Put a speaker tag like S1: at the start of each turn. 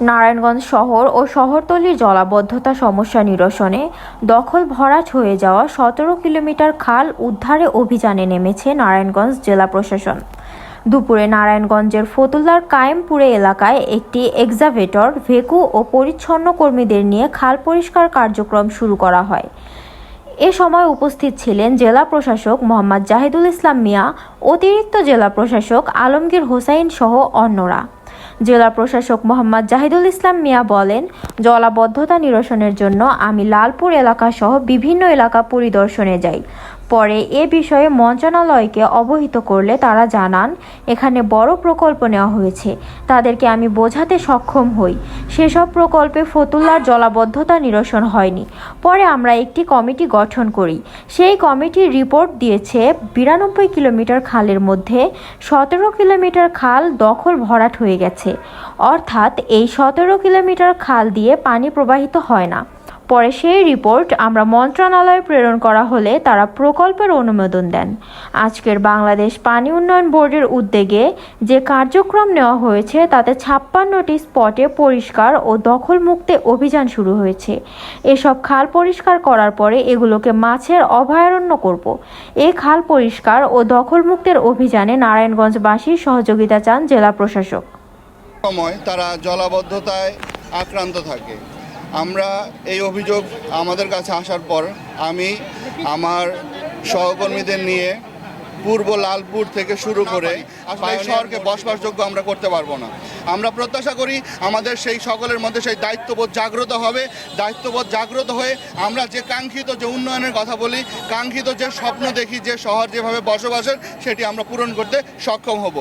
S1: নারায়ণগঞ্জ শহর ও শহরতলির জলাবদ্ধতা সমস্যা নিরসনে দখল ভরাট হয়ে যাওয়া সতেরো কিলোমিটার খাল উদ্ধারে অভিযানে নেমেছে নারায়ণগঞ্জ জেলা প্রশাসন। দুপুরে নারায়ণগঞ্জের ফতুল্লার কায়েমপুরে এলাকায় একটি এক্সাভেটর, ভেকু ও পরিচ্ছন্ন কর্মীদের নিয়ে খাল পরিষ্কার কার্যক্রম শুরু করা হয়। এ সময় উপস্থিত ছিলেন জেলা প্রশাসক মোহাম্মদ জাহিদুল ইসলাম মিয়া, অতিরিক্ত জেলা প্রশাসক আলমগীর হোসাইন সহ অন্যরা। জেলা প্রশাসক মোহাম্মদ জাহিদুল ইসলাম মিয়া বলেন, জলাবদ্ধতা নিরসনের জন্য আমি লালপুর এলাকা সহ বিভিন্ন এলাকা পরিদর্শনে যাই। পরে এ বিষয়ে মন্ত্রণালয়কে অবহিত করলে তারা জানান, এখানে বড় প্রকল্প নেওয়া হয়েছে। তাদেরকে আমি বোঝাতে সক্ষম হই। সেসব প্রকল্পে ফতুল্লার জলাবদ্ধতা নিরসন হয়নি। পরে আমরা একটি কমিটি গঠন করি। সেই কমিটির রিপোর্ট দিয়েছে, বিরানব্বই কিলোমিটার খালের মধ্যে সতেরো কিলোমিটার খাল দখল ভরাট হয়ে গেছে। অর্থাৎ এই সতেরো কিলোমিটার খাল দিয়ে পানি প্রবাহিত হয় না। পরে সেই রিপোর্ট আমরা মন্ত্রণালয়ে প্রেরণ করা হলে তারা প্রকল্পের অনুমোদন দেন। আজকের বাংলাদেশ পানি উন্নয়ন বোর্ডের উদ্যোগে যে কার্যক্রম নেওয়া হয়েছে, তাতে ছাপ্পান্নটি স্পটে পরিষ্কার ও দখলমুক্তে অভিযান শুরু হয়েছে। এসব খাল পরিষ্কার করার পরে এগুলোকে মাছের অভয়ারণ্য করব। এই খাল পরিষ্কার ও দখলমুক্তের অভিযানে নারায়ণগঞ্জবাসীর সহযোগিতা চান জেলা প্রশাসক।
S2: সময় তারা জলাবদ্ধতায় আক্রান্ত থাকে। আমরা এই অভিযোগ আমাদের কাছে আসার পর আমি আমার সহকর্মীদের নিয়ে পূর্ব লালপুর থেকে শুরু করে এই শহরকে বসবাসযোগ্য আমরা করতে পারব না। আমরা প্রত্যাশা করি আমাদের সেই সকলের মধ্যে সেই দায়িত্ববোধ জাগ্রত হবে। দায়িত্ববোধ জাগ্রত হয়ে আমরা যে কাঙ্ক্ষিত যে উন্নয়নের কথা বলি, কাঙ্ক্ষিত যে স্বপ্ন দেখি যে শহর যেভাবে বসবাসের, সেটি আমরা পূরণ করতে সক্ষম হব।